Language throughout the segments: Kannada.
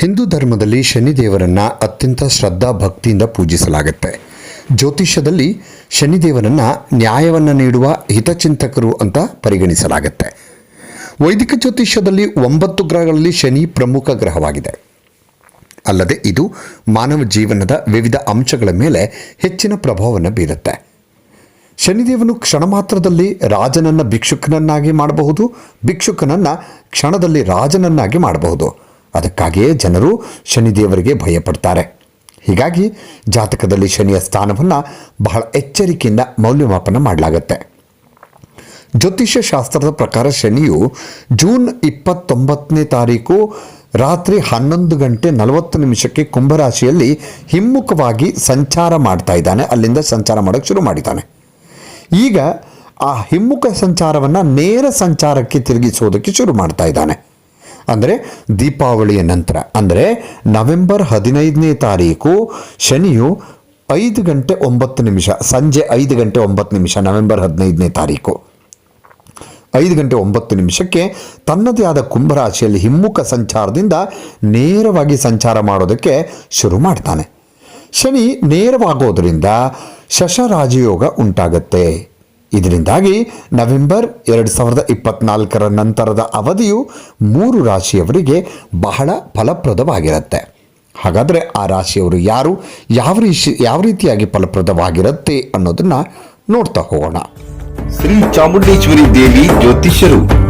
ಹಿಂದೂ ಧರ್ಮದಲ್ಲಿ ಶನಿದೇವರನ್ನು ಅತ್ಯಂತ ಶ್ರದ್ಧಾ ಭಕ್ತಿಯಿಂದ ಪೂಜಿಸಲಾಗುತ್ತೆ. ಜ್ಯೋತಿಷ್ಯದಲ್ಲಿ ಶನಿದೇವರನ್ನು ನ್ಯಾಯವನ್ನು ನೀಡುವ ಹಿತಚಿಂತಕರು ಅಂತ ಪರಿಗಣಿಸಲಾಗುತ್ತೆ. ವೈದಿಕ ಜ್ಯೋತಿಷ್ಯದಲ್ಲಿ ಒಂಬತ್ತು ಗ್ರಹಗಳಲ್ಲಿ ಶನಿ ಪ್ರಮುಖ ಗ್ರಹವಾಗಿದೆ. ಅಲ್ಲದೆ ಇದು ಮಾನವ ಜೀವನದ ವಿವಿಧ ಅಂಶಗಳ ಮೇಲೆ ಹೆಚ್ಚಿನ ಪ್ರಭಾವವನ್ನು ಬೀರುತ್ತೆ. ಶನಿದೇವನು ಕ್ಷಣ ಮಾತ್ರದಲ್ಲಿ ರಾಜನನ್ನ ಭಿಕ್ಷುಕನನ್ನಾಗಿ ಮಾಡಬಹುದು, ಭಿಕ್ಷುಕನನ್ನು ಕ್ಷಣದಲ್ಲಿ ರಾಜನನ್ನಾಗಿ ಮಾಡಬಹುದು. ಅದಕ್ಕಾಗಿಯೇ ಜನರು ಶನಿದೇವರಿಗೆ ಭಯಪಡ್ತಾರೆ. ಹೀಗಾಗಿ ಜಾತಕದಲ್ಲಿ ಶನಿಯ ಸ್ಥಾನವನ್ನು ಬಹಳ ಎಚ್ಚರಿಕೆಯಿಂದ ಮೌಲ್ಯಮಾಪನ ಮಾಡಲಾಗುತ್ತೆ. ಜ್ಯೋತಿಷ್ಯ ಶಾಸ್ತ್ರದ ಪ್ರಕಾರ ಶನಿಯು ಜೂನ್ ಇಪ್ಪತ್ತೊಂಬತ್ತನೇ ತಾರೀಕು ರಾತ್ರಿ ಹನ್ನೊಂದು ಗಂಟೆ ನಲವತ್ತು ನಿಮಿಷಕ್ಕೆ ಕುಂಭರಾಶಿಯಲ್ಲಿ ಹಿಮ್ಮುಖವಾಗಿ ಸಂಚಾರ ಮಾಡ್ತಾ ಇದ್ದಾನೆ. ಅಲ್ಲಿಂದ ಸಂಚಾರ ಮಾಡೋಕ್ಕೆ ಶುರು ಮಾಡಿದ್ದಾನೆ. ಈಗ ಆ ಹಿಮ್ಮುಖ ಸಂಚಾರವನ್ನು ನೇರ ಸಂಚಾರಕ್ಕೆ ತಿರುಗಿಸೋದಕ್ಕೆ ಶುರು ಮಾಡ್ತಾ ಇದ್ದಾನೆ. ಅಂದರೆ ದೀಪಾವಳಿಯ ನಂತರ. ಅಂದರೆ ನವೆಂಬರ್ ಹದಿನೈದನೇ ತಾರೀಕು ಶನಿಯು ಐದು ಗಂಟೆ ಒಂಬತ್ತು ನಿಮಿಷ, ಸಂಜೆ ಐದು ಗಂಟೆ ಒಂಬತ್ತು ನಿಮಿಷ, ನವೆಂಬರ್ ಹದಿನೈದನೇ ತಾರೀಕು. ಐದು ಗಂಟೆ ಒಂಬತ್ತು ನಿಮಿಷಕ್ಕೆ ತನ್ನದೇ ಆದ ಕುಂಭರಾಶಿಯಲ್ಲಿ ಹಿಮ್ಮುಖ ಸಂಚಾರದಿಂದ ನೇರವಾಗಿ ಸಂಚಾರ ಮಾಡೋದಕ್ಕೆ ಶುರು ಮಾಡ್ತಾನೆ. ಶನಿ ನೇರವಾಗೋದರಿಂದ ಶಶರಾಜಯೋಗ ಉಂಟಾಗತ್ತೆ. ಇದರಿಂದಾಗಿ ನವೆಂಬರ್ ಎರಡು ಸಾವಿರದ ಇಪ್ಪತ್ನಾಲ್ಕರ ನಂತರದ ಅವಧಿಯು ಮೂರು ರಾಶಿಯವರಿಗೆ ಬಹಳ ಫಲಪ್ರದವಾಗಿರುತ್ತೆ. ಹಾಗಾದರೆ ಆ ರಾಶಿಯವರು ಯಾರು? ಯಾವ ರೀತಿ ಯಾವ ರೀತಿಯಾಗಿ ಫಲಪ್ರದವಾಗಿರುತ್ತೆ ಅನ್ನೋದನ್ನು ನೋಡ್ತಾ ಹೋಗೋಣ. ಶ್ರೀ ಚಾಮುಂಡೇಶ್ವರಿ ದೇವಿ ಜ್ಯೋತಿಷ್ಯರು.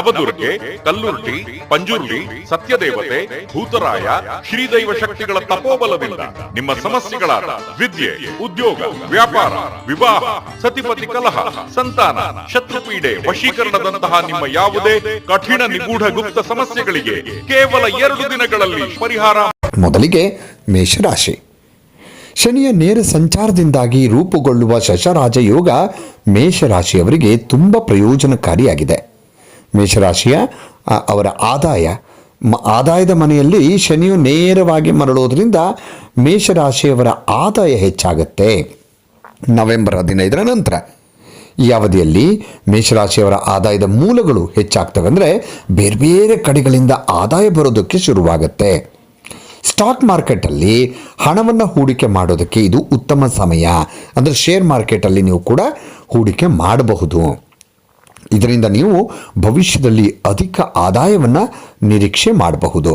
ನವದುರ್ಗೆ ಕಲ್ಲುರ್ಟಿ ಪಂಜುರ್ಲಿ, ಸತ್ಯದೇವತೆ, ಭೂತರಾಯ, ಶ್ರೀದೈವ ಶಕ್ತಿಗಳ ತಪೋಬಲದಿಂದ ನಿಮ್ಮ ಸಮಸ್ಯೆಗಳಾದ ವಿದ್ಯೆ, ಉದ್ಯೋಗ, ವ್ಯಾಪಾರ, ವಿವಾಹ, ಸತಿಪತಿ ಕಲಹ, ಸಂತಾನ, ಶತ್ರುಪೀಡೆ ವಶೀಕರಣದಂತಹ ನಿಮ್ಮ ಯಾವುದೇ ಕಠಿಣ ನಿಗೂಢ ಗುಪ್ತ ಸಮಸ್ಯೆಗಳಿಗೆ ಕೇವಲ ಎರಡು ದಿನಗಳಲ್ಲಿ ಪರಿಹಾರ ಮೊದಲಿಗೆ ಮೇಷರಾಶಿ. ಶನಿಯ ನೇರ ಸಂಚಾರದಿಂದಾಗಿ ರೂಪುಗೊಳ್ಳುವ ಶಶರಾಜ ಯೋಗ ಮೇಷರಾಶಿಯವರಿಗೆ ತುಂಬ ಪ್ರಯೋಜನಕಾರಿಯಾಗಿದೆ. ಮೇಷರಾಶಿಯ ಅವರ ಆದಾಯ. ಮ- ಆದಾಯದ ಮನೆಯಲ್ಲಿ ಶನಿಯು ನೇರವಾಗಿ ಮರಳೋದ್ರಿಂದ ಮೇಷರಾಶಿಯವರ ಆದಾಯ ಹೆಚ್ಚಾಗುತ್ತೆ. ನವೆಂಬರ್ ಹದಿನೈದರ ನಂತರ ಈ ಅವಧಿಯಲ್ಲಿ ಮೇಷರಾಶಿಯವರ ಆದಾಯದ ಮೂಲಗಳು ಹೆಚ್ಚಾಗ್ತವೆ ಅಂದರೆ ಬೇರೆ ಬೇರೆ ಕಡೆಗಳಿಂದ ಆದಾಯ ಬರೋದಕ್ಕೆ ಶುರುವಾಗುತ್ತೆ. ಸ್ಟಾಕ್ ಮಾರ್ಕೆಟಲ್ಲಿ ಹಣವನ್ನು ಹೂಡಿಕೆ ಮಾಡೋದಕ್ಕೆ ಇದು ಉತ್ತಮ ಸಮಯ. ಅಂದರೆ ಶೇರ್ ಮಾರ್ಕೆಟಲ್ಲಿ ನೀವು ಕೂಡ ಹೂಡಿಕೆ ಮಾಡಬಹುದು. ಇದರಿಂದ ನೀವು ಭವಿಷ್ಯದಲ್ಲಿ ಅಧಿಕ ಆದಾಯವನ್ನು ನಿರೀಕ್ಷೆ ಮಾಡಬಹುದು.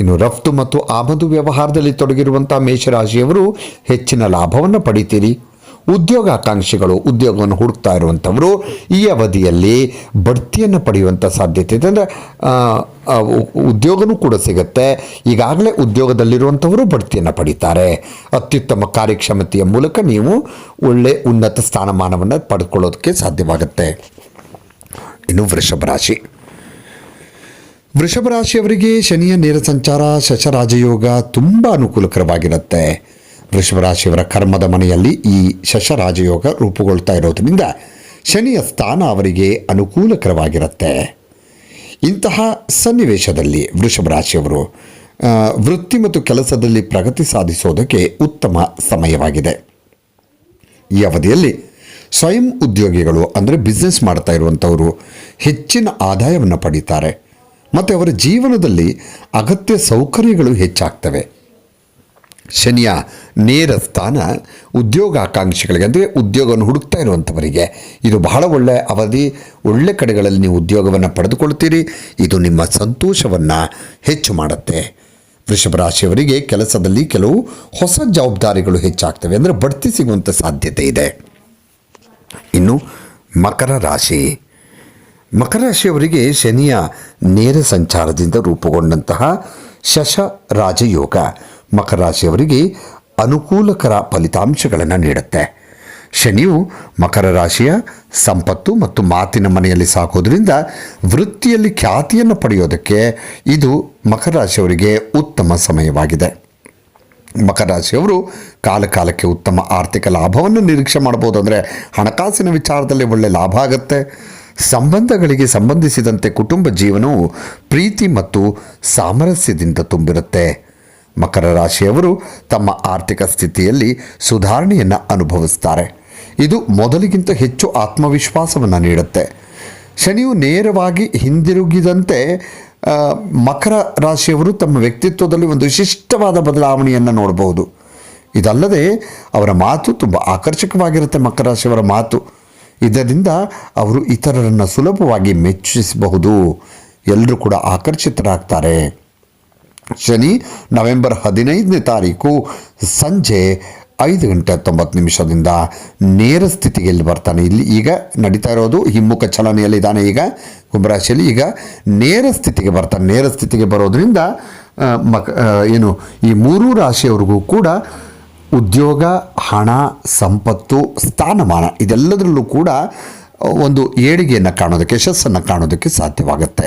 ಇನ್ನು ರಫ್ತು ಮತ್ತು ಆಮದು ವ್ಯವಹಾರದಲ್ಲಿ ತೊಡಗಿರುವಂಥ ಮೇಷರಾಶಿಯವರು ಹೆಚ್ಚಿನ ಲಾಭವನ್ನು ಪಡಿತೀರಿ. ಉದ್ಯೋಗಾಕಾಂಕ್ಷಿಗಳು, ಉದ್ಯೋಗವನ್ನು ಹುಡುಕ್ತಾ ಇರುವಂಥವರು ಈ ಅವಧಿಯಲ್ಲಿ ಬಡ್ತಿಯನ್ನು ಪಡೆಯುವಂಥ ಸಾಧ್ಯತೆ ಇದೆ. ಅಂದರೆ ಉದ್ಯೋಗನೂ ಕೂಡ ಸಿಗುತ್ತೆ. ಈಗಾಗಲೇ ಉದ್ಯೋಗದಲ್ಲಿರುವಂಥವರು ಬಡ್ತಿಯನ್ನು ಪಡಿತಾರೆ. ಅತ್ಯುತ್ತಮ ಕಾರ್ಯಕ್ಷಮತೆಯ ಮೂಲಕ ನೀವು ಒಳ್ಳೆ ಉನ್ನತ ಸ್ಥಾನಮಾನವನ್ನು ಪಡ್ಕೊಳ್ಳೋದಕ್ಕೆ ಸಾಧ್ಯವಾಗುತ್ತೆ. ಇನ್ನು ವೃಷಭ ರಾಶಿ. ವೃಷಭ ರಾಶಿಯವರಿಗೆ ಶನಿಯ ನೇರ ಸಂಚಾರ, ಶಶರಾಜಯೋಗ ತುಂಬ ಅನುಕೂಲಕರವಾಗಿರುತ್ತೆ. ವೃಷಭ ರಾಶಿಯವರ ಕರ್ಮದ ಮನೆಯಲ್ಲಿ ಈ ಶಶರಾಜಯೋಗ ರೂಪುಗೊಳ್ತಾ ಇರೋದರಿಂದ ಶನಿಯ ಸ್ಥಾನ ಅವರಿಗೆ ಅನುಕೂಲಕರವಾಗಿರುತ್ತೆ. ಇಂತಹ ಸನ್ನಿವೇಶದಲ್ಲಿ ವೃಷಭ ರಾಶಿಯವರು ವೃತ್ತಿ ಮತ್ತು ಕೆಲಸದಲ್ಲಿ ಪ್ರಗತಿ ಸಾಧಿಸೋದಕ್ಕೆ ಉತ್ತಮ ಸಮಯವಾಗಿದೆ. ಈ ಅವಧಿಯಲ್ಲಿ ಸ್ವಯಂ ಉದ್ಯೋಗಿಗಳು ಅಂದರೆ ಬಿಸ್ನೆಸ್ ಮಾಡ್ತಾ ಇರುವಂಥವರು ಹೆಚ್ಚಿನ ಆದಾಯವನ್ನು ಪಡೀತಾರೆ. ಮತ್ತು ಅವರ ಜೀವನದಲ್ಲಿ ಅಗತ್ಯ ಸೌಕರ್ಯಗಳು ಹೆಚ್ಚಾಗ್ತವೆ. ಶನಿಯ ನೇರ ಸ್ಥಾನ ಉದ್ಯೋಗಾಕಾಂಕ್ಷಿಗಳಿಗೆ ಅಂದರೆ ಉದ್ಯೋಗವನ್ನು ಹುಡುಕ್ತಾ ಇರುವಂಥವರಿಗೆ. ಇದು ಬಹಳ ಒಳ್ಳೆಯ ಅವಧಿ. ಒಳ್ಳೆ ಕಡೆಗಳಲ್ಲಿ ನೀವು ಉದ್ಯೋಗವನ್ನು ಪಡೆದುಕೊಳ್ತೀರಿ ಇದು ನಿಮ್ಮ ಸಂತೋಷವನ್ನು ಹೆಚ್ಚು ಮಾಡುತ್ತೆ. ವೃಷಭ ರಾಶಿಯವರಿಗೆ ಕೆಲಸದಲ್ಲಿ ಕೆಲವು ಹೊಸ ಜವಾಬ್ದಾರಿಗಳು ಹೆಚ್ಚಾಗ್ತವೆ. ಅಂದರೆ ಬಡ್ತಿ ಸಿಗುವಂಥ ಸಾಧ್ಯತೆ ಇದೆ. ಇನ್ನು ಮಕರ ರಾಶಿ. ಮಕರ ರಾಶಿಯವರಿಗೆ ಶನಿಯ ನೇರ ಸಂಚಾರದಿಂದ ರೂಪುಗೊಂಡಂತಹ ಶಶ ರಾಜಯೋಗ ಮಕರ ರಾಶಿಯವರಿಗೆ ಅನುಕೂಲಕರ ಫಲಿತಾಂಶಗಳನ್ನು ನೀಡುತ್ತೆ. ಶನಿಯು ಮಕರ ರಾಶಿಯ ಸಂಪತ್ತು ಮತ್ತು ಮಾತಿನ ಮನೆಯಲ್ಲಿ ಸಾಕೋದ್ರಿಂದ ವೃತ್ತಿಯಲ್ಲಿ ಖ್ಯಾತಿಯನ್ನು ಪಡೆಯೋದಕ್ಕೆ ಇದು ಮಕರ ರಾಶಿಯವರಿಗೆ ಉತ್ತಮ ಸಮಯವಾಗಿದೆ. ಮಕರ ರಾಶಿಯವರು ಕಾಲಕಾಲಕ್ಕೆ ಉತ್ತಮ ಆರ್ಥಿಕ ಲಾಭವನ್ನು ನಿರೀಕ್ಷೆ ಮಾಡ್ಬೋದು ಅಂದರೆ ಹಣಕಾಸಿನ ವಿಚಾರದಲ್ಲಿ ಒಳ್ಳೆ ಲಾಭ ಆಗುತ್ತೆ. ಸಂಬಂಧಗಳಿಗೆ ಸಂಬಂಧಿಸಿದಂತೆ ಕುಟುಂಬ ಜೀವನವು ಪ್ರೀತಿ ಮತ್ತು ಸಾಮರಸ್ಯದಿಂದ ತುಂಬಿರುತ್ತೆ. ಮಕರ ರಾಶಿಯವರು ತಮ್ಮ ಆರ್ಥಿಕ ಸ್ಥಿತಿಯಲ್ಲಿ ಸುಧಾರಣೆಯನ್ನು ಅನುಭವಿಸ್ತಾರೆ. ಇದು ಮೊದಲಿಗಿಂತ ಹೆಚ್ಚು ಆತ್ಮವಿಶ್ವಾಸವನ್ನು ನೀಡುತ್ತೆ. ಶನಿಯು ನೇರವಾಗಿ ಹಿಂದಿರುಗಿದಂತೆ ಮಕರ ರಾಶಿಯವರು ತಮ್ಮ ವ್ಯಕ್ತಿತ್ವದಲ್ಲಿ ಒಂದು ವಿಶಿಷ್ಟವಾದ ಬದಲಾವಣೆಯನ್ನು ನೋಡಬಹುದು. ಇದಲ್ಲದೆ ಅವರ ಮಾತು ತುಂಬ ಆಕರ್ಷಕವಾಗಿರುತ್ತೆ ಮಕರ ರಾಶಿಯವರ ಮಾತು. ಇದರಿಂದ ಅವರು ಇತರರನ್ನು ಸುಲಭವಾಗಿ ಮೆಚ್ಚಿಸಬಹುದು. ಎಲ್ಲರೂ ಕೂಡ ಆಕರ್ಷಿತರಾಗ್ತಾರೆ. ಶನಿ ನವೆಂಬರ್ ಹದಿನೈದನೇ ತಾರೀಕು ಸಂಜೆ ಐದು ಗಂಟೆ ಹತ್ತೊಂಬತ್ತು ನಿಮಿಷದಿಂದ ನೇರ ಸ್ಥಿತಿಗೆ ಇಲ್ಲಿ ಬರ್ತಾನೆ. ಇಲ್ಲಿ ಈಗ ನಡೀತಾ ಇರೋದು ಹಿಮ್ಮುಖ ಚಲನೆಯಲ್ಲಿ ಇದ್ದಾನೆ ಈಗ ಕುಂಭರಾಶಿಯಲ್ಲಿ. ಈಗ ನೇರ ಸ್ಥಿತಿಗೆ ಬರ್ತಾನೆ. ನೇರ ಸ್ಥಿತಿಗೆ ಬರೋದರಿಂದ ಮಕ್ ಏನು, ಈ ಮೂರೂ ರಾಶಿಯವರಿಗೂ ಕೂಡ ಉದ್ಯೋಗ, ಹಣ, ಸಂಪತ್ತು, ಸ್ಥಾನಮಾನ ಇದೆಲ್ಲದರಲ್ಲೂ ಕೂಡ ಒಂದು ಏಳಿಗೆಯನ್ನು ಕಾಣೋದಕ್ಕೆ, ಯಶಸ್ಸನ್ನು ಕಾಣೋದಕ್ಕೆ ಸಾಧ್ಯವಾಗುತ್ತೆ.